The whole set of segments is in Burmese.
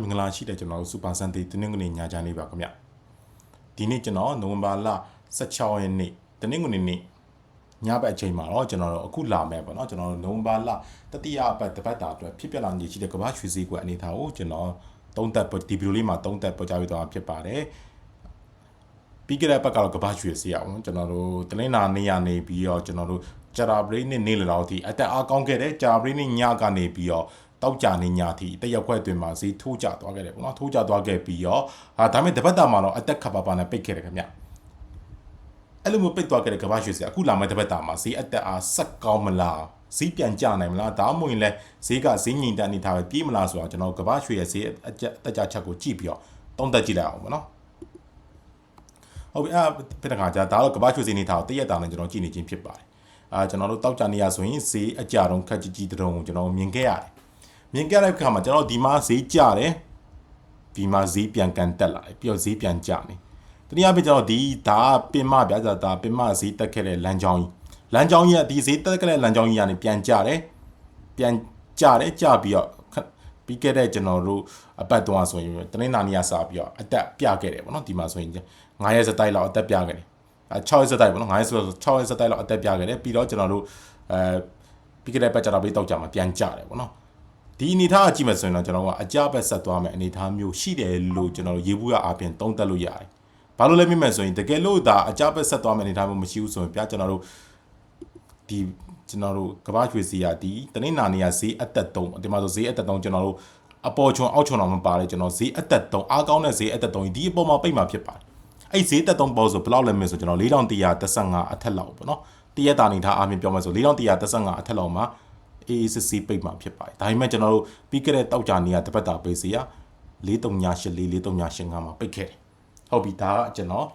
မင်္ဂလာရှိတဲ့ကျွန်တော်တို့စူပါဆန်တေးတနင်္ဂနွေညချမ်းလေးပါခင်ဗျဒီနေ့ကျွန်တော်နိုဝင်ဘာလ16ရက်နေ့တနင်္ဂနွေနေ့ညဘက်အချိန်မှာတော့ကျွန်တော်တို့အခုလာမယ်ပေါ့နော်ကျွန်တော်တို့နိုဝင်ဘာလတတိယပတ်တပတ်တာအတွက်ဖြစ်ပျက်လာနေရှိတဲ့ကမ္ဘာရွှေစည်းကွက်အနေထားကိုကျွန်တော်သုံးသက်ဒီဗီဒီယိုလေးမှာသုံးသက်ပေါ်ကြားပေးသွားမှာဖြစ်ပါတယ်ပြီးခဲ့တဲ့ဘက်ကတော့ကမ္ဘာရွှေစည်းအောင်ကျွန်တော်တို့တလင်းနာနေရနေပြီးတော့ကျွန်တော်တို့ဂျရာဘရိနဲ့နေလလောက်ထိအတက်အားကောင်းခဲ့တဲ့ဂျရာဘရိနဲ့ညကနေပြီးတော့ တောက်ကြနေညထိတရက်ခွဲအတွင်းမှာဈေးထိုးကျသွားခဲ့တယ်ပေါ့နော်ထိုးကျသွားခဲ့ပြီးတော့ဟာဒါပေမဲ့တပတ်တာမှာတော့အတက်ခပ်ပါပါနဲ့ပိတ်ခဲ့တယ်ခင်ဗျအဲ့လိုမျိုးပိတ်သွားခဲ့တဲ့ကမ္ဘာရွှေစည်းအခုလာမဲ့တပတ်တာမှာဈေးအတက်အားဆက်ကောင်းမလားဈေးပြန်ကျနိုင်မလားဒါမှမဟုတ်ရင်လည်းဈေးကဈေးငြိမ်တဲ့အနေထားပဲပြေးမလားဆိုတာကျွန်တော်ကမ္ဘာရွှေရဲ့ဈေးအကျအတက်ကြချက်ကိုကြည့်ပြီးတော့တုံးတက်ကြည့်လိုက်အောင်ပေါ့နော်ဟုတ်ပြီအဲ့ပြတဲ့ခါကျဒါတော့ကမ္ဘာရွှေစည်းနေထားကိုတရက်တာနဲ့ကျွန်တော်ကြည့်နေချင်းဖြစ်ပါတယ်အာကျွန်တော်တို့တောက်ကြနေရဆိုရင်ဈေးအကြတုံးခက်ကြီးကြီးတုံးကိုကျွန်တော်မြင်ခဲ့ရတယ် မြင်ခဲ့တဲ့အခါမှာကျွန်တော်ဒီမှာဈေးကျတယ်ဒီမှာဈေးပြန်ကန်တက်လာတယ်ပြီးတော့ဈေးပြန်ကျနေတနည်းအားဖြင့်ကျွန်တော်ဒီဒါပင်မဗျာဒါပင်မဈေးတက်ခဲ့တဲ့လမ်းကြောင်းကြီးလမ်းကြောင်းကြီးကဒီဈေးတက်ခဲ့တဲ့လမ်းကြောင်းကြီးကနေပြန်ကျတယ်ပြန်ကျတယ်ကျပြီးတော့ပြီးခဲ့တဲ့ကျွန်တော်တို့အပတ်တုန်းကဆိုရင်တနင်္လာနေ့ကစပြီးတော့အတက်ပြခဲ့တယ်ပေါ့နော်ဒီမှာဆိုရင်9ရက်စတိုက်လောက်အတက်ပြခဲ့တယ်အဲ6ရက်စတိုက်ပေါ့နော်9ရက်ဆို6ရက်စတိုက်လောက်အတက်ပြခဲ့တယ်ပြီးတော့ကျွန်တော်တို့အဲပြီးခဲ့တဲ့ပတ်ကြတော့ပြီးတောက်ကြမှာပြန်ကျတယ်ပေါ့နော် ဒီအနေထားအကြည့်မယ်ဆိုရင်တော့ကျွန်တော်ကအကြဘက်ဆက်သွားမယ်အနေထားမျိုးရှိတယ်လို့ကျွန်တော်တို့ရေဘူးရအပြင်သုံးသပ်လို့ရတယ်ဘာလို့လဲမြင်မယ်ဆိုရင်တကယ်လို့ဒါအကြဘက်ဆက်သွားမယ်အနေထားမျိုးမရှိဘူးဆိုရင်ပြကျွန်တော်တို့ဒီကျွန်တော်တို့ကဘာရွှေစီရဒီတနင်္လာနေ့ကဈေးအသက်သုံးဒီမှာဆိုဈေးအသက်သုံးကျွန်တော်တို့အပေါ်ချွန်အောက်ချွန်တော့မပါလေကျွန်တော်ဈေးအသက်သုံးအားကောင်းတဲ့ဈေးအသက်သုံးဒီအပေါ်မှာပိတ်မှာဖြစ်ပါတယ်အဲ့ဈေးသက်သုံးပေါ်ဆိုဘယ်လောက်လဲမဆိုကျွန်တော်4135အထက်လောက်ပေါ့နော်တရက်တာနေထားအားဖြင့်ပြောမယ်ဆို4135အထက်လောက်မှာ AACC ပိတ်မှာဖြစ်ပါတယ်ဒါပေမဲ့ကျွန်တော်တို့ပြီးခဲ့တဲ့တောက်ကြနေရတပတ်တာပိတ်စီရ4384 4385မှာပိတ်ခဲ့တယ်ဟုတ်ပြီဒါကကျွန်တော်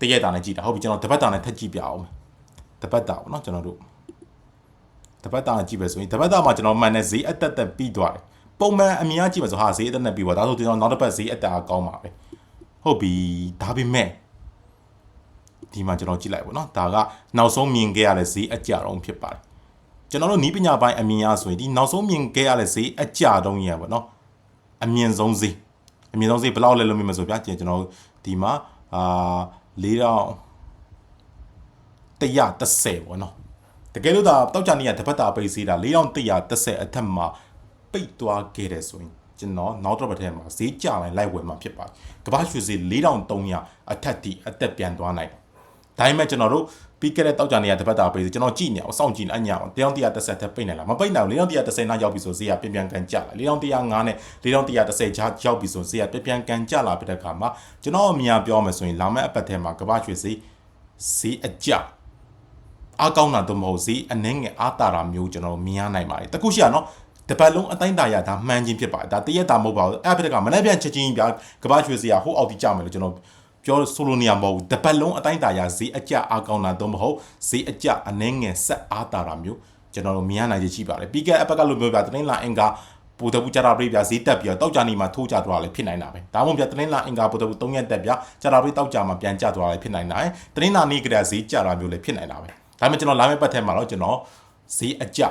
တရက်တာနဲ့ကြည့်တာဟုတ်ပြီကျွန်တော်တပတ်တာနဲ့ထပ်ကြည့်ပြအောင်တပတ်တာပေါ့နော်ကျွန်တော်တို့တပတ်တာကြည့်ပဲဆိုရင်တပတ်တာမှာကျွန်တော်မှန်တဲ့ဈေးအတက်တက်ပြီးသွားတယ်ပုံမှန်အမြင်ကြည့်ပါဆိုဟာဈေးအတက်နဲ့ပြီးသွားဒါဆိုကျွန်တော်နောက်တစ်ပတ်ဈေးအတက်အကောင်းပါပဲဟုတ်ပြီဒါပေမဲ့ဒီမှာကျွန်တော်ကြည့်လိုက်ပါတော့ဒါကနောက်ဆုံးမြင်ခဲ့ရတဲ့ဈေးအကြတော့ဖြစ်ပါတယ် ကျွန်တော်တို့နီးပညာပိုင်းအမြင်ရဆိုရင်ဒီနောက်ဆုံးမြင်ခဲ့ရတဲ့ဈေးအကြတုံးကြီးရပါတော့အမြင်ဆုံးဈေးအမြင်ဆုံးဈေးဘယ်လောက်လဲလို့မြင်မဆိုဗျာကျွန်တော်တို့ဒီမှာအာ၄တောင်130ပေါ့နော်တကယ်လို့ဒါတောက်ကြနေရတပတ်တာပိတ်စီးတာ4130အထက်မှာပိတ်သွားခဲ့တယ်ဆိုရင်ကျွန်တော်နောက်တော့တစ်ထဲမှာဈေးကျလိုက်လိုက်ဝယ်မှာဖြစ်ပါတယ်ကမ္ဘာရွှေဈေး4300အထက်ထိအသက်ပြန်သွားနိုင်တယ် ဒါပေမဲ့ကျွန်တော်တို့ပြီးခဲ့တဲ့တောက်ကြနေရတပတ်တာပိတ်စီကျွန်တော်ကြည့်နေအောင်စောင့်ကြည့်နေအညာအောင်4130ထက်ပိတ်နိုင်လားမပိတ်နိုင်ဘူး4130နားရောက်ပြီဆိုဈေးကပြန်ပြန်ကန်ကျလာ4105နဲ့4130ကြားရောက်ပြီဆိုဈေးကပြန်ပြန်ကန်ကျလာပြတဲ့အခါမှာကျွန်တော်အမြင်ပြောမယ်ဆိုရင်လာမယ့်အပတ်ထဲမှာကမ္ဘာရွှေဈေးဈေးအကျအားကောင်းတာတော့မဟုတ်ဈေးအနှင်းငယ်အားတာတာမျိုးကျွန်တော်မြင်ရနိုင်ပါတယ်တခုရှိရနော်တပတ်လုံးအတိုင်းတာရဒါမှန်ချင်းဖြစ်ပါတယ်ဒါတရက်တာမဟုတ်ပါဘူးအဲ့ဖက်ကမနေ့ပြန်ချက်ချင်းပြကဘာရွှေစရာဟိုအောက်တိကြမယ်လို့ကျွန်တော် ပြောဆိုလိုနေရမဟုတ်ဘူးတပတ်လုံးအတိုင်းတာရဈေးအကျအားကောင်းတာတော့မဟုတ်ဈေးအကျအနှင်းငယ်ဆက်အားတာတာမျိုးကျွန်တော်တို့မြင်ရနိုင်ချေရှိပါတယ်ပြီးခဲ့အပတ်ကလိုမျိုးပြတင်းလာအင်္ဂါပူတပူကြတာပြပြဈေးတက်ပြီးတော့တောက်ကြနေမှာထိုးကြသွားလည်းဖြစ်နိုင်တာပဲဒါမှမဟုတ်ပြတင်းလာအင်္ဂါပူတပူ၃ရက်တက်ပြကြတာပြတောက်ကြမှာပြန်ကျသွားလည်းဖြစ်နိုင်တာတင်းလာနေ့ကတည်းကဈေးကျတာမျိုးလည်းဖြစ်နိုင်တာပဲဒါပေမဲ့ကျွန်တော်လာမယ့်ပတ်ထဲမှာတော့ကျွန်တော်ဈေးအကျ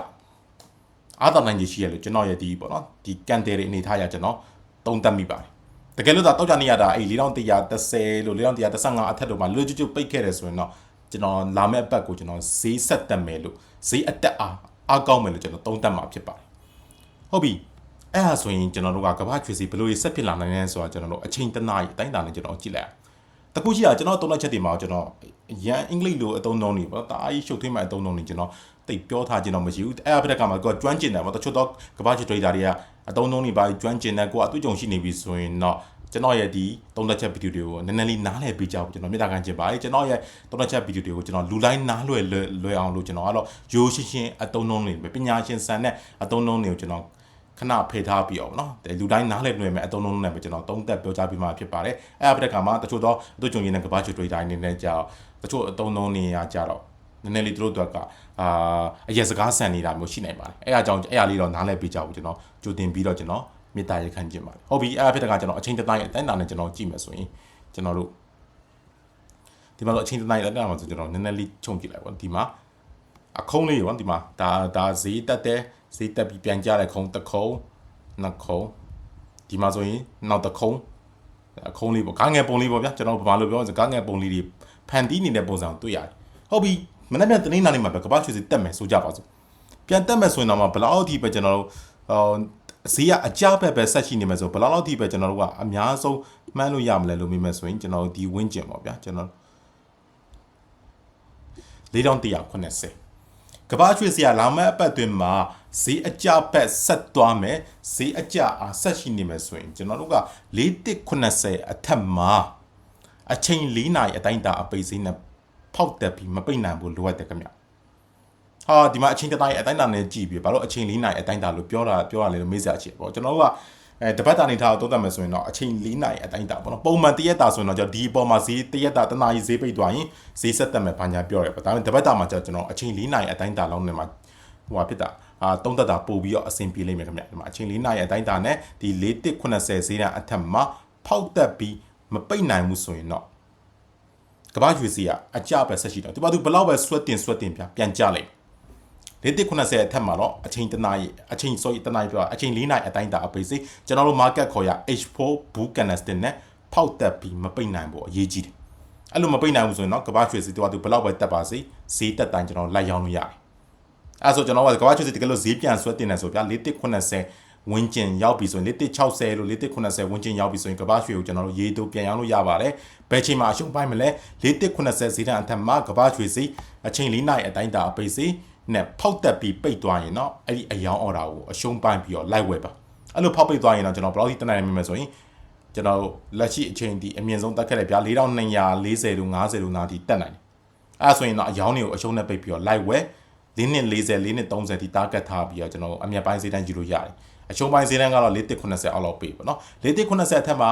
အားသာနိုင်ကြီးရှိရလို့ကျွန်တော်ရဲ့ဒီပေါ့နော်ဒီကန်တယ်တွေအနေထားရကျွန်တော်သုံးသပ်မိပါတယ် တကယ်လို့သာတောက်ကြနေရတာအဲ့4130လို့4135အထက်တို့မှာလွတ်ကျွတ်ပိတ်ခဲ့တယ်ဆိုရင်တော့ကျွန်တော်လာမယ့်အပတ်ကိုကျွန်တော်ဈေးဆက်တက်မယ်လို့ဈေးအတက်အားအားကောင်းမယ်လို့ကျွန်တော်သုံးသပ်မှာဖြစ်ပါတယ်ဟုတ်ပြီအဲ့ဒါဆိုရင်ကျွန်တော်တို့ကကမ္ဘာချွေစီဘယ်လိုရဆက်ဖြစ်လာနိုင်လဲဆိုတာကျွန်တော်တို့အချိန်တနားရီအတိုင်းတာနဲ့ကျွန်တော်ကြည့်လိုက်တခုရှိတာကျွန်တော်သုံးလက်ချက်တွေမှာကျွန်တော်ရန်အင်္ဂလိပ်လိုအသုံးလုံးတွေပေါ့တာအကြီးရှုပ်ထွေးမှအသုံးလုံးတွေကျွန်တော်တိတ်ပြောထားခြင်းတော့မရှိဘူးအဲ့အဖက်ကမှကိုကျွမ်းကျင်တယ်ပေါ့တချို့တော့ကဘာချီထရိဒါတွေက အသုံးလုံးတွေပါကျွမ်းကျင်တယ်ကိုအတွေ့အကြုံရှိနေပြီဆိုရင်တော့ကျွန်တော်ရဲ့ဒီသုံးသက်ချက်ဗီဒီယိုတွေကိုနည်းနည်းလေးနားလည်ပေးကြဖို့ကျွန်တော်မြတ်တာခံချင်ပါတယ်ကျွန်တော်ရဲ့သုံးသက်ချက်ဗီဒီယိုတွေကိုကျွန်တော်လူတိုင်းနားလွယ်လွယ်အောင်လို့ကျွန်တော်ကတော့ရိုးရှင်းရှင်းအသုံးလုံးတွေပညာရှင်ဆန်တဲ့အသုံးလုံးတွေကိုကျွန်တော်ခဏဖေထားပြီးအောင်နော်လူတိုင်းနားလည်လွယ်မယ်အသုံးလုံးနဲ့ပဲကျွန်တော်သုံးသက်ပြောကြားပြီးမှဖြစ်ပါတယ်အဲ့အပဒက်ကမှာတချို့တော့အတူကြုံရင်းနဲ့ကဘာချူတွေတိုင်းနေနဲ့ကြာတချို့အသုံးလုံးနေရကြတော့ နည်းနည်းလေးတို့တို့ကအာအရက်စကားဆန်နေတာမျိုးရှိနိုင်ပါတယ်အဲ့အကြောင်းအဲ့အလေးတော့နားလည်ပေးကြဘူးကျွန်တော်ကြိုတင်ပြီးတော့ကျွန်တော်မေတ္တာရခံခြင်းပါတယ်ဟုတ်ပြီအဲ့အဖြစ်တကကျွန်တော်အချင်းတတိုင်းအတိုင်းတာနဲ့ကျွန်တော်ကြည့်မယ်ဆိုရင်ကျွန်တော်တို့ဒီမှာတော့အချင်းတတိုင်းအတိုင်းတာမှာဆိုကျွန်တော်နည်းနည်းလေးခြုံကြည့်လိုက်ပေါ့ဒီမှာအခုံးလေးရောဒီမှာဒါဒါဈေးတက်တဲ့ဈေးတက်ပြီးပြန်ကြတဲ့ခုံးတစ်ခုံးနှစ်ခုံးဒီဒီမှာဆိုရင်နောက်တစ်ခုံးအခုံးလေးပေါ့ကားငယ်ပုံလေးပေါ့ဗျာကျွန်တော်ဘာလို့ပြောလဲကားငယ်ပုံလေးတွေဖန်တီးနေတဲ့ပုံစံကိုတွေ့ရတယ်ဟုတ်ပြီ မနေ့ကတနင်္လာနေ့မှာပဲကပ္ပရွှေစီတက်မယ်ဆိုကြပါစို့ပြန်တက်မယ်ဆိုရင်တော့ဘယ်လောက်အထိပဲကျွန်တော်တို့ဟိုဈေးကအကြဘက်ပဲဆက်ရှိနေမယ်ဆိုဘယ်လောက်လောက်ထိပဲကျွန်တော်တို့ကအများဆုံးမှန်းလို့ရမလဲလို့မြင်မယ်ဆိုရင်ကျွန်တော်တို့ဒီဝင်းကျင်ပေါ့ဗျာကျွန်တော်4180ကဘာရွှေစရာလာမယ့်အပတ်တွင်မှာဈေးအကြဘက်ဆက်သွားမယ်ဈေးအကြအားဆက်ရှိနေမယ်ဆိုရင်ကျွန်တော်တို့က4180အထက်မှာအချိန်၄နာရီအတိုင်းအတာအပိတ်စိမ့်နဲ့ ဖောက်တက်ပြီးမပိတ်နိုင်ဘူးလိုအပ်တယ်ခင်ဗျဟာဒီမှာအချိန်တစ်တိုင်းအတိုင်းတာနဲ့ကြည့်ပြီးဘာလို့အချိန်၄နာရီအတိုင်းတာလို့ပြောတာပြောရလဲလို့မေးစရာချင်ပေါ့ကျွန်တော်တို့ကအဲတပတ်တာနေထားတော့သုံးသပ်မယ်ဆိုရင်တော့အချိန်၄နာရီအတိုင်းတာပေါ့နော်ပုံမှန်တရက်တာဆိုရင်တော့ကျွန်တော်ဒီအပေါ်မှာဈေးတရက်တာတနာရီဈေးပိတ်သွားရင်ဈေးဆက်တက်မယ်ဘာညာပြောရဲပေါ့ဒါပေမဲ့တပတ်တာမှာကျတော့ကျွန်တော်အချိန်၄နာရီအတိုင်းတာလောက်နေမှာဟိုဟာဖြစ်တာအာသုံးသက်တာပို့ပြီးတော့အဆင်ပြေလိမ့်မယ်ခင်ဗျဒီမှာအချိန်၄နာရီအတိုင်းတာနဲ့ဒီ4180ဈေးတန်းအထက်မှာဖောက်တက်ပြီးမပိတ်နိုင်ဘူးဆိုရင်တော့ ကဘာရွှေစီကအကြပဲဆက်ရှိတော့ဒီပါသူဘလောက်ပဲဆွတ်တင်ဆွတ်တင်ပြပြန်ကြလိုက်4190အထက်မှာတော့အချိန်တနာရီအချိန် sorry တနာရီပြောအချိန်4နာရီအတိုင်းတာအပိတ်စိကျွန်တော်တို့ market ခေါ်ရ H4 Bull Candlestick နဲ့ဖောက်တက်ပြီးမပိတ်နိုင်ဘူးအရေးကြီးတယ်အဲ့လိုမပိတ်နိုင်ဘူးဆိုရင်တော့ကဘာရွှေစီတော့သူဘလောက်ပဲတက်ပါစေဈေးတက်တိုင်းကျွန်တော်လိုက်ရောင်းလို့ရတယ်အဲ့ဆိုကျွန်တော်ကကဘာရွှေစီတကယ်လို့ဈေးပြန်ဆွဲတင်နေဆိုဗျာ4190 ဝင်းကျင်ရောက်ပြီဆိုရင်1.60လို့1.80ဝင်းကျင်ရောက်ပြီဆိုရင်ကမ္ဘာရွှေကိုကျွန်တော်တို့ရေးတို့ပြန်ရောင်းလို့ရပါတယ်။ဘယ်ချိန်မှာအရှုံးပိုင်းမလဲ1.80ဈေးတန်းအထက်မှာကမ္ဘာရွှေစီအချိန်၄နိုင်အတိုင်းတာအပိတ်စီနဲ့ဖောက်တက်ပြီးပိတ်သွားရင်တော့အဲ့ဒီအယောင်အော်တာကိုအရှုံးပိုင်းပြီးတော့လိုက်ဝဲပါ။အဲ့လိုဖောက်ပိတ်သွားရင်တော့ကျွန်တော်ဘယ်လောက်ထိတနိုင်နိုင်မှာဆိုရင်ကျွန်တော်လက်ရှိအချိန်ဒီအမြင့်ဆုံးတက်ခဲ့တဲ့ဗျာ4240လို့50လို့နာဒီတက်နိုင်တယ်။အဲ့ဆိုရင်တော့အယောင်တွေကိုအရှုံးနဲ့ပိတ်ပြီးတော့လိုက်ဝဲ၄နှစ်40 4နှစ်30ဒီ target ထားပြီးတော့ကျွန်တော်အမြတ်ပိုင်းဈေးတန်းယူလို့ရတယ်။ အရှုံးပိုင်းဈေးတန်းကတော့4180အောက်လောက်ပေးပေါ့နော်4180အထက်မှာ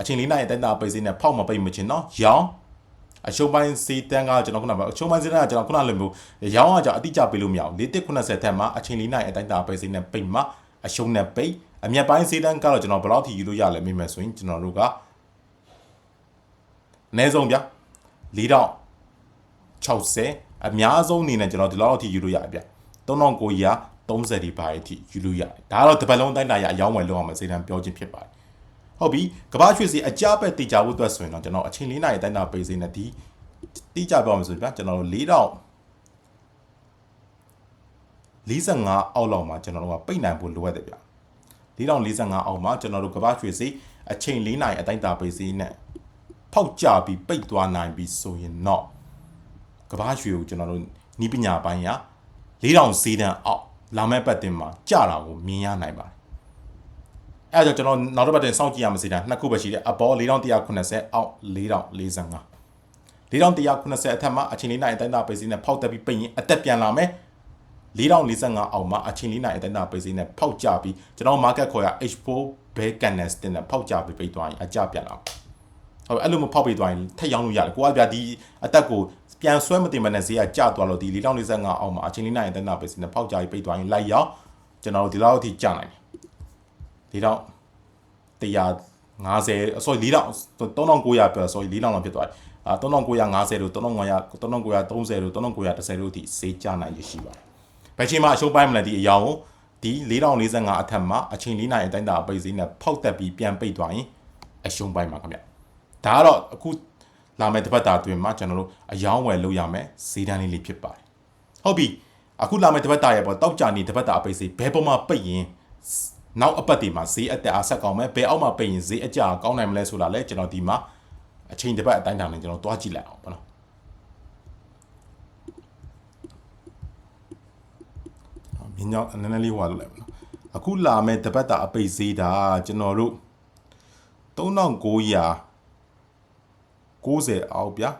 အချိန်၄နိုင်အတိုင်းတာပိတ်ဈေးနဲ့ဖောက်မပိတ်မချင်းနော်ရောင်းအရှုံးပိုင်းစီတန်းကကျွန်တော်ခုနကအရှုံးပိုင်းစီတန်းကကျွန်တော်ခုနလိုမျိုးရောင်းအောင်ကြောင့်အတိအကျပေးလို့မရဘူး4190ထက်မှာအချိန်လေးနိုင်အတိုင်းတာပိတ်စီနဲ့ပိတ်မှာအရှုံးနဲ့ပိတ်အမြတ်ပိုင်းစီတန်းကတော့ကျွန်တော်ဘယ်လောက်ထိယူလို့ရလဲမိမယ်ဆိုရင်ကျွန်တော်တို့ကအနည်းဆုံးဗျ4060အများဆုံးအနေနဲ့ကျွန်တော်ဒီလောက်ထိယူလို့ရတယ်ဗျ3900 30ဒီပါအထိယူလို့ရတယ်ဒါကတော့တပတ်လုံးတိုင်းတာရအယောင်းဝယ်လောက်အောင်မစေတန်းပြောခြင်းဖြစ်ပါတယ်ဟုတ်ပြီကဘာရွှေစီအကြပဲတေချာဖို့အတွက်ဆိုရင်တော့ကျွန်တော်အချိန်လေးနိုင်တိုင်းတာပေးစိနဲ့ဒီတိကျပြောမှာဆိုပြကျွန်တော်တို့၄တော့45အောက်လောက်မှာကျွန်တော်တို့ကပိတ်နိုင်ဖို့လိုအပ်တယ်ဗျ4045အောက်မှာကျွန်တော်တို့ကဘာရွှေစီအချိန်၄နိုင်အတိုင်းတာပေးစိနဲ့ဖောက်ကြပြီးပိတ်သွားနိုင်ပြီဆိုရင်တော့ကဘာရွှေကိုကျွန်တော်တို့နီးပညာပိုင်းရ4000ဈေးတန်းအောက် လာမဲ့ပတ်တင်မှာကြတာကိုမြင်ရနိုင်ပါတယ်အဲဒါကြောင့်ကျွန်တော်နောက်တစ်ပတ်တင်စောင့်ကြည့်ရမစီတာနှစ်ခုပဲရှိတယ်အပေါ်4180အောက်4045 4180အထက်မှာအချိန်လေးနိုင်အတိုင်းသားပိတ်စီနဲ့ဖောက်တက်ပြီးပိတ်ရင်အသက်ပြန်လာမယ်4045အောက်မှာအချိန်လေးနိုင်အတိုင်းသားပိတ်စီနဲ့ဖောက်ကြပြီးကျွန်တော် market ခေါ်ရ H4 bear candles တင်နဲ့ဖောက်ကြပြီးပိတ်သွားရင်အကြပြန်လာ ဟုတ်အဲ့လိုမဖောက်ပြီးသွားရင်ထက်ရောင်းလို့ရတယ်ကိုကပြဒီအသက်ကိုပြန်ဆွဲမတင်မနဲ့ဈေးကကျသွားလို့ဒီ4045အောက်မှာအချိန်လေးနိုင်အတိုင်းသားပိတ်စီနဲ့ဖောက်ကြပြီးပိတ်သွားရင်လိုက်ရောက်ကျွန်တော်တို့ဒီလောက်အထိကျနိုင်တယ်၄တော့150 sorry ၄တော့3900ပြော sorry ၄လောက်ဖြစ်သွားတယ်အာ3950လို့3900 3930လို့3910လို့ဒီစေးကြနိုင်ရရှိပါတယ်ဘယ်ချိန်မှအရှုံးပိုင်းမလဲဒီအရာကိုဒီ4045အထက်မှာအချိန်၄နိုင်အတိုင်းတာပိတ်စည်းနဲ့ဖောက်တက်ပြီးပြန်ပိတ်သွားရင်အရှုံးပိုင်းမှာခင်ဗျ ဒါကတော့အခုလာမယ့်တစ်ပတ်တာအတွင်းမှာကျွန်တော်တို့အယောင်းဝယ်လုပ်ရမယ်ဈေးတန်းလေးလေးဖြစ်ပါတယ်ဟုတ်ပြီအခုလာမယ့်တစ်ပတ်တာရဲ့ပေါ့တောက်ကြနေတစ်ပတ်တာအပိတ်စည်းဘယ်ပေါ်မှာပိတ်ရင်နောက်အပတ်ဒီမှာဈေးအတက်အားဆက်ကောင်းမယ်ဘယ်အောက်မှာပိတ်ရင်ဈေးအကျကောင်းနိုင်မလဲဆိုတာလဲကျွန်တော်ဒီမှာအချိန်တစ်ပတ်အတိုင်းတာနဲ့ကျွန်တော်တွားကြည့်လိုက်အောင်ပေါ့နော်မြင်းကြောင့်နည်းနည်းလေးဟွာလို့လိုက်ပါနော်အခုလာမဲ့တပတ်တာအပိတ်ဈေးတာကျွန်တော်တို့3900 90အောက်ဗျာ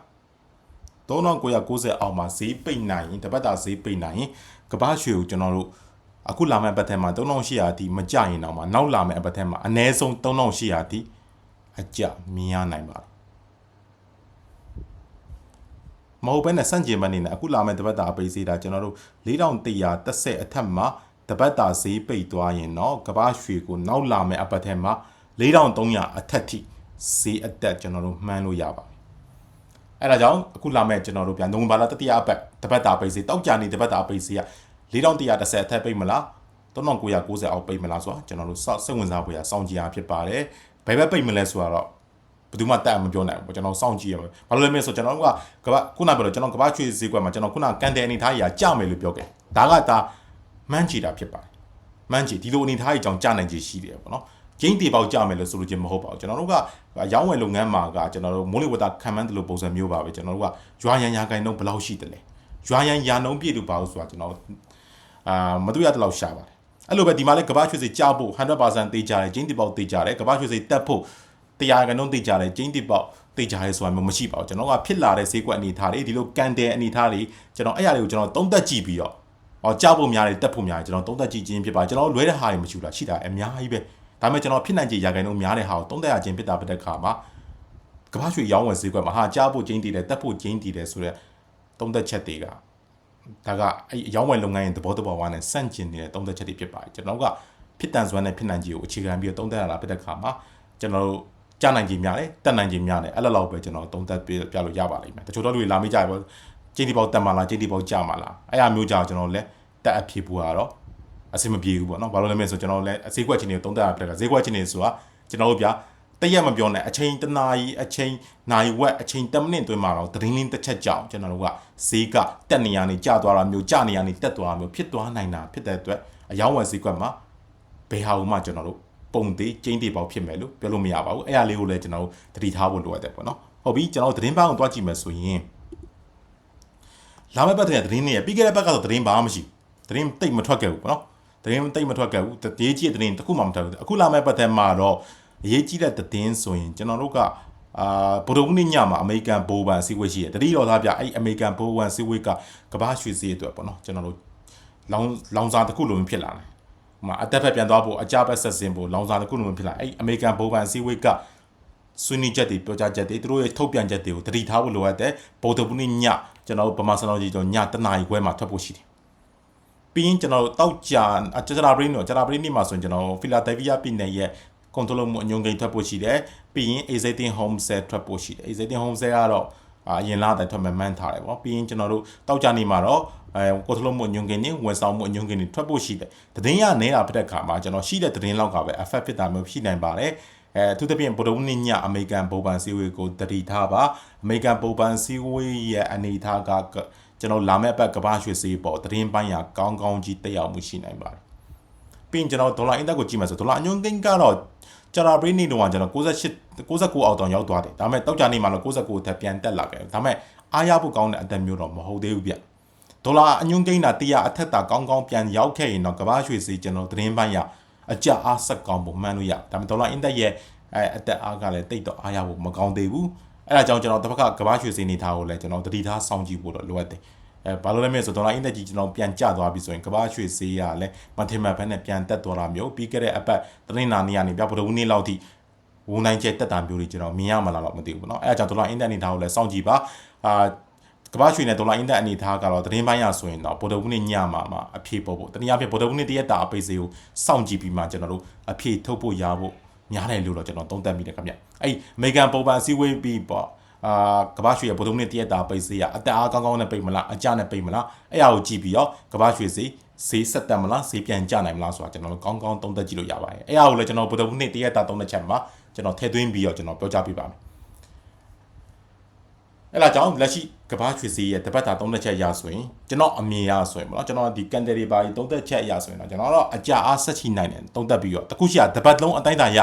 3990အောက်မှာဈေးပိတ်နိုင်ရင်တပတ်တာဈေးပိတ်နိုင်ရင်ကဘာရွှေကိုကျွန်တော်တို့အခုလာမယ့်အပတ်ထဲမှာ3800အထိမကြရင်တော့မှနောက်လာမယ့်အပတ်ထဲမှာအနည်းဆုံး3800အထိအကြမြင်ရနိုင်ပါတယ်မဟုတ်ဘဲနဲ့စန့်ကျင်ဘက်နေနဲ့အခုလာမယ့်တပတ်တာပိတ်စေးတာကျွန်တော်တို့4130အထက်မှာတပတ်တာဈေးပိတ်သွားရင်တော့ကဘာရွှေကိုနောက်လာမယ့်အပတ်ထဲမှာ4300အထက်ထိဈေးအတက်ကျွန်တော်တို့မှန်းလို့ရပါပြီ အဲ့ဒါကြောင့်အခုလာမယ့်ကျွန်တော်တို့ပြန်နိုဝင်ဘာလတတိယအပတ်တပတ်တာပိတ်စေးတောက်ကြနေတပတ်တာပိတ်စေးက4130အထက်ပိတ်မလား3990အောက်ပိတ်မလားဆိုတာကျွန်တော်တို့စိတ်ဝင်စားဖို့ရစောင့်ကြည့်ရဖြစ်ပါတယ်ဘယ်ဘက်ပိတ်မလဲဆိုတာတော့ဘယ်သူမှတက်မပြောနိုင်ဘူးကျွန်တော်စောင့်ကြည့်ရမယ်ဘာလို့လဲမလဲဆိုကျွန်တော်တို့ကကဘာခုနပြောလို့ကျွန်တော်ကဘာချွေဈေးကွက်မှာကျွန်တော်ခုနကန်တဲ့အနေထားကြီးကြမယ်လို့ပြောခဲ့ဒါကဒါမှန်းကြည့်တာဖြစ်ပါတယ်မှန်းကြည့်ဒီလိုအနေထားကြီးကြောင့်ကြနိုင်ခြေရှိတယ်ပေါ့နော် ကျင်းတီပေါက်ကြမယ်လို့ဆိုလို့ချင်းမဟုတ်ပါဘူးကျွန်တော်တို့ကရောင်းဝယ်လုပ်ငန်းမှာကကျွန်တော်တို့မိုးလေဝသခံမှန်းတယ်လို့ပုံစံမျိုးပါပဲကျွန်တော်တို့ကရွာရန်ရာခိုင်နှုန်းဘယ်လောက်ရှိတယ်လဲရွာရန်ရာနှုန်းပြည့်လို့ပါလို့ဆိုတာကျွန်တော်အာမတူရတဲ့လောက်ရှာပါတယ်အဲ့လိုပဲဒီမှာလဲကဘာရွှေစိကြောက်ဖို့100%တေးကြတယ်ကျင်းတီပေါက်တေးကြတယ်ကဘာရွှေစိတက်ဖို့တရားကနှုန်းတေးကြတယ်ကျင်းတီပေါက်တေးကြရဲဆိုတာမျိုးမရှိပါဘူးကျွန်တော်ကဖြစ်လာတဲ့ဈေးကွက်အနေထားတွေဒီလိုကန်တဲ့အနေထားတွေကျွန်တော်အဲ့အရာတွေကိုကျွန်တော်သုံးသက်ကြည့်ပြီးတော့ဟောကြောက်ဖို့များတယ်တက်ဖို့များတယ်ကျွန်တော်သုံးသက်ကြည့်ခြင်းဖြစ်ပါကျွန်တော်လွဲတဲ့ဟာတွေမရှိဘူးလားရှိတာအများကြီးပဲ ဒါပေမဲ့ကျွန်တော်ဖြစ်နိုင်ခြေရာခိုင်နှုန်းများတဲ့ဟာကိုသုံးသက်ရခြင်းဖြစ်တာဖြစ်တဲ့ခါမှာကဘာရွှေရောင်းဝယ်ဈေးကွက်မှာဟာကြားဖို့ကျင်းတည်တယ်တက်ဖို့ကျင်းတည်တယ်ဆိုတော့သုံးသက်ချက်တွေကဒါကအဲ့အရောင်းဝယ်လုပ်ငန်းရဲ့သဘောတဘာဝနဲ့စန့်ကျင်နေတဲ့သုံးသက်ချက်တွေဖြစ်ပါတယ်ကျွန်တော်ကဖြစ်တန်စွမ်းနဲ့ဖြစ်နိုင်ခြေကိုအခြေခံပြီးသုံးသက်ရတာဖြစ်တဲ့ခါမှာကျွန်တော်တို့ကြားနိုင်ခြင်းများတယ်တက်နိုင်ခြင်းများတယ်အဲ့လိုလောက်ပဲကျွန်တော်သုံးသက်ပြပြလို့ရပါလိမ့်မယ်တချို့တော့လူတွေလာမေးကြတယ်ပေါ့ကျင်းတီပေါက်တက်မှာလားကျင်းတီပေါက်ကြမှာလားအဲ့အမျိုးကြောင့်ကျွန်တော်လည်းတက်အဖြစ်ပူတာတော့ အဆင်မပြေဘူးပေါ့နော်ဘာလို့လဲမလဲဆိုကျွန်တော်လည်းဈေးကွက်ချင်းတွေသုံးသက်ရပြက်ကဈေးကွက်ချင်းတွေဆိုတာကျွန်တော်တို့ဗျာတရက်မပြောနဲ့အချိန်တနာရီအချိန်နိုင်ဝက်အချိန်10မိနစ်အတွင်းမှာတော့သတင်းလင်းတစ်ချက်ကြောင်ကျွန်တော်တို့ကဈေးကတက်နေရနေကျသွားတာမျိုးကျနေရနေတက်သွားတာမျိုးဖြစ်သွားနိုင်တာဖြစ်တဲ့အတွက်အယောင်းဝယ်ဈေးကွက်မှာဘယ်ဟာမှကျွန်တော်တို့ပုံသေးကျင်းတေပေါက်ဖြစ်မယ်လို့ပြောလို့မရပါဘူးအဲ့အရာလေးကိုလည်းကျွန်တော်တို့သတိထားဖို့လိုအပ်တယ်ပေါ့နော်ဟုတ်ပြီကျွန်တော်တို့သတင်းပေါင်းကိုတွားကြည့်မယ်ဆိုရင်လာမယ့်ပတ်တဲ့သတင်းတွေပြီးခဲ့တဲ့ဘက်ကတော့သတင်းဘာမှမရှိဘူးသတင်းတိတ်မထွက်ခဲ့ဘူးပေါ့နော် သတင်းတိတ်မထွက်ခဲ့ဘူးတည်ကြီးတဲ့သတင်းတစ်ခုမှမထွက်ဘူးအခုလာမယ့်ပတ်တဲ့မှာတော့အရေးကြီးတဲ့သတင်းဆိုရင်ကျွန်တော်တို့ကအာဗုဒ္ဓဘုနေ့ညမှာအမေရိကန်ဘိုးဘန်စီဝေးရှိတယ်တတိတော်သားပြအဲ့အမေရိကန်ဘိုးဘန်စီဝေးကကဘာရွှေစည်းအတွက်ပေါ့နော်ကျွန်တော်တို့လောင်လောင်စာတစ်ခုလိုမျိုးဖြစ်လာတယ်ဟိုမှာအတက်ဖက်ပြန်သွားဖို့အကြဘက်ဆက်စင်ဖို့လောင်စာတစ်ခုလိုမျိုးဖြစ်လာအဲ့အမေရိကန်ဘိုးဘန်စီဝေးကဆွေးနွေးချက်တွေပြောကြားချက်တွေသူတို့ရဲ့ထုတ်ပြန်ချက်တွေကိုတတိထားဖို့လိုအပ်တယ်ဗုဒ္ဓဘုနေ့ညကျွန်တော်တို့ဗမာစံတော်ကြီးကျွန်တော်ညတနာရီခွဲမှာထွက်ဖို့ရှိတယ် ပြီးရင်ကျွန်တော်တို့တောက်ကြဂျာဘရင်းတော့ဂျာဘရင်းနေ့မှာဆိုရင်ကျွန်တော်ဖီလာဒဲလ်ဗီးယားပြည်နယ်ရဲ့ control မှုအညွန်ကိန်းထွက်ဖို့ရှိတယ်ပြီးရင် Azatin Home Set ထွက်ဖို့ရှိတယ် Azatin Home Set ကတော့အရင်လာတိုင်းထွက်မှမှန်းထားတယ်ပေါ့ပြီးရင်ကျွန်တော်တို့တောက်ကြနေမှာတော့အဲ control မှုအညွန်ကိန်းနဲ့ဝန်ဆောင်မှုအညွန်ကိန်းတွေထွက်ဖို့ရှိတယ်သတင်းရနေတာဖြစ်တဲ့ခါမှာကျွန်တော်ရှိတဲ့သတင်းလောက်ကပဲ effect ဖြစ်တာမျိုးရှိနိုင်ပါတယ်အဲသူတပြင်းဗုဒ္ဓဝနေ့ညအမေရိကန်ဗိုလ်ပန်စီဝေးကိုတတိထားပါအမေရိကန်ဗိုလ်ပန်စီဝေးရဲ့အနေအထားက ကျွန်တော်လာမယ့်ဘက်ကဘာရွှေစေးပေါ်သတင်းပိုင်းရာကောင်းကောင်းကြီးတက်ရောက်မှုရှိနိုင်ပါတယ်ပြီးရင်ကျွန်တော်ဒေါ်လာအင်တက်ကိုကြည့်မှဆိုဒေါ်လာအညွန်ကိန်းကတော့ကြာတာပရိနေတော့ကျွန်တော်68 69အောက်တောင်ရောက်သွားတယ်ဒါပေမဲ့တောက်ကြနေမှာတော့69အထက်ပြန်တက်လာခဲ့ဒါပေမဲ့အားရဖို့ကောင်းတဲ့အသက်မျိုးတော့မဟုတ်သေးဘူးဗျဒေါ်လာအညွန်ကိန်းတာတရားအထက်တာကောင်းကောင်းပြန်ရောက်ခဲ့ရင်တော့ကဘာရွှေစီကျွန်တော်သတင်းပိုင်းရအကြအားဆက်ကောင်းဖို့မှန်းလို့ရဒါပေမဲ့ဒေါ်လာအင်တက်ရဲ့အဲအသက်အားကလည်းတိတ်တော့အားရဖို့မကောင်းသေးဘူး အဲ့ဒါကြောင့်ကျွန်တော်တစ်ဖက်ကကဘာရွှေစီနေထားကိုလည်းကျွန်တော်တတိထားစောင့်ကြည့်ဖို့တော့လိုအပ်တယ်အဲဘာလို့လဲမလဲဆိုဒေါ်လာအင်တက်ကြီးကျွန်တော်ပြန်ကျသွားပြီဆိုရင်ကဘာရွှေဈေးရလည်းမထင်မှတ်ဘဲနဲ့ပြန်တက်သွားတာမျိုးပြီးခဲ့တဲ့အပတ်တနင်္လာနေ့ကနေပြဗုဒ္ဓဦးနေ့လောက်ထိဝန်နိုင်ကျက်တက်တာမျိုးတွေကျွန်တော်မြင်ရမှာလားတော့မသိဘူးပေါ့နော်အဲအကြောင်းဒေါ်လာအင်တက်အနေထားကိုလည်းစောင့်ကြည့်ပါအာကဘာရွှေနဲ့ဒေါ်လာအင်တက်အနေထားကတော့သတင်းပိုင်းရဆိုရင်တော့ဗုဒ္ဓဦးနေ့ညမှာမှာအဖြေပေါ်ဖို့တနည်းအားဖြင့်ဗုဒ္ဓဦးနေ့တရက်တာအပိတ်စေးကိုစောင့်ကြည့်ပြီးမှကျွန်တော်တို့အဖြေထုတ်ဖို့ရဖို့ များတယ်လို့တော့ကျွန်တော်သုံးသပ်မိတယ်ခင်ဗျအဲ့အမေရိကန်ပုံပန်စီဝေးပြီးပေါ့အာကဘာရွှေရဗုဒ္ဓမြစ်တရက်တာပိတ်စေးရအတက်အားကောင်းကောင်းနဲ့ပိတ်မလားအကြနဲ့ပိတ်မလားအဲ့အရာကိုကြည့်ပြီးတော့ကဘာရွှေစေးဈေးဆက်တက်မလားဈေးပြန်ကျနိုင်မလားဆိုတာကျွန်တော်တို့ကောင်းကောင်းသုံးသပ်ကြည့်လို့ရပါတယ်အဲ့အရာကိုလည်းကျွန်တော်ဗုဒ္ဓမြစ်တရက်တာသုံးတဲ့ချက်မှာကျွန်တော်ထည့်သွင်းပြီးတော့ကျွန်တော်ပြောကြားပေးပါမယ်အဲ့ဒါကြောင့်လက်ရှိ ကဘာရွှေစီရဲ့တပတ်တာသုံးသက်ချက်ရဆိုရင်ကျွန်တော်အမြင်ရဆိုရင်ပေါ့နော်ကျွန်တော်ဒီကန်တယ်တွေပါသုံးသက်ချက်ရဆိုရင်တော့ကျွန်တော်တော့အကြအားဆက်ချနိုင်တယ်သုံးသက်ပြီးတော့တခုရှိရတပတ်လုံးအတိုင်းတာရ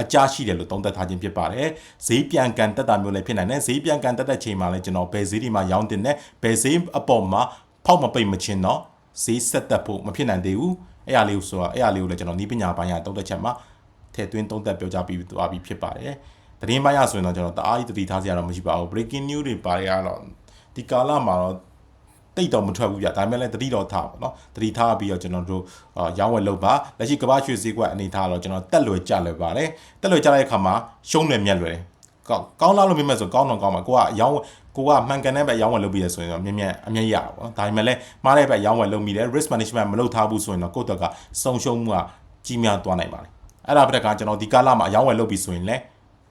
အကြရှိတယ်လို့သုံးသက်ထားခြင်းဖြစ်ပါတယ်ဈေးပြန်ကန်တက်တာမျိုးလည်းဖြစ်နိုင်တယ်ဈေးပြန်ကန်တက်တဲ့ချိန်မှာလည်းကျွန်တော်ဘယ်ဈေးဒီမှာရောင်းတင်တယ်ဘယ်ဈေးအပေါ်မှာဖောက်မပိတ်မချင်းတော့ဈေးဆက်တက်ဖို့မဖြစ်နိုင်သေးဘူးအဲ့အရာလေးကိုဆိုတော့အဲ့အရာလေးကိုလည်းကျွန်တော်နီးပညာပိုင်းရသုံးသက်ချက်မှာထည့်သွင်းသုံးသက်ပြောကြားပြီးသွားပြီးဖြစ်ပါတယ်သတင်းပိုင်းရဆိုရင်တော့ကျွန်တော်တအားကြီးတတိထားစရာတော့မရှိပါဘူး breaking news တွေပါရတော့ ဒီကာလမှာတော့တိတ်တော့မထွက်ဘူးဗျဒါပေမဲ့လည်းတတိတော့ထားပါတော့တတိထားပြီးတော့ကျွန်တော်တို့ရောင်းဝယ်လုပ်ပါလက်ရှိကမ္ဘာရွှေစည်းကွက်အနေထားတော့ကျွန်တော်တက်လွယ်ကြလွယ်ပါတယ်တက်လွယ်ကြတဲ့အခါမှာရှုံးတယ်မြက်လွယ်တယ်ကောင်းကောင်းလာလို့မြင်မဲ့ဆိုကောင်းတော့ကောင်းပါကိုကရောင်းကိုကမှန်ကန်တဲ့ဘက်ရောင်းဝယ်လုပ်ပြီးရဆိုရင်တော့မြင်မြင်အမြင်ရတာပေါ့ဒါပေမဲ့လည်းမှားတဲ့ဘက်ရောင်းဝယ်လုပ်မိတယ် risk management မလုပ်ထားဘူးဆိုရင်တော့ကိုယ့်တက်ကစုံရှုံးမှုကကြီးများသွားနိုင်ပါတယ်အဲ့ဒါပြတဲ့ကကျွန်တော်ဒီကာလမှာအရောင်းဝယ်လုပ်ပြီးဆိုရင်လည်း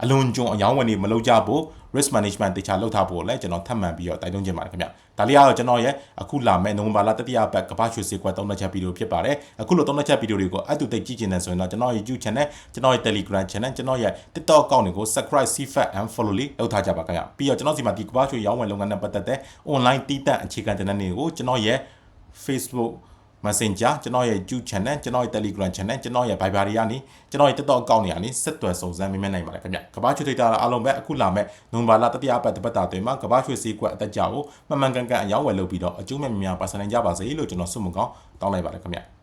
အလွန်ကျွံအယောင်းဝင်တွေမလုပ်ကြဖို့ risk management တေချာလုပ်ထားဖို့လည်းကျွန်တော်ထပ်မံပြီးတော့တိုက်တွန်းချင်ပါတယ်ခင်ဗျဒါလေးကတော့ကျွန်တော်ရဲ့အခုလာမဲ့နိုဝင်ဘာလတတိယပတ်ကမ္ဘာရွှေစည်းကွက်သုံးသက်ချက်ဗီဒီယိုဖြစ်ပါတယ်အခုလိုသုံးသက်ချက်ဗီဒီယိုတွေကိုအတူတိတ်ကြည့်ချင်တယ်ဆိုရင်တော့ကျွန်တော်ရဲ့ YouTube channel ကျွန်တော်ရဲ့ Telegram channel ကျွန်တော်ရဲ့ TikTok account တွေကို subscribe CFAT and follow လေးလုပ်ထားကြပါခင်ဗျပြီးတော့ကျွန်တော်စီမှာဒီကမ္ဘာရွှေရောင်းဝယ်လုပ်ငန်းနဲ့ပတ်သက်တဲ့ online တီးတန့်အခြေခံတင်တဲ့နေ့ကိုကျွန်တော်ရဲ့ Facebook Messenger ကျွန်တော်ရဲ့ YouTube channel ကျွန်တော်ရဲ့ Telegram channel ကျွန်တော်ရဲ့ Viber တွေကနေကျွန်တော်ရဲ့ TikTok account တွေကနေဆက်သွယ်စုံစမ်းမိမဲ့နိုင်ပါတယ်ခင်ဗျကမ္ဘာရွှေထိတာအားလုံးပဲအခုလာမဲ့နိုဝင်ဘာလတတိယပတ်တပတ်တာတွင်မှာကမ္ဘာရွှေစည်းကွက်အသက်ကြောကိုမှန်မှန်ကန်ကန်အရောက်ဝယ်လုပ်ပြီးတော့အကျိုးမဲ့များများပါစနိုင်ကြပါစေလို့ကျွန်တော်ဆုမကောင်းတောင်းလိုက်ပါတယ်ခင်ဗျ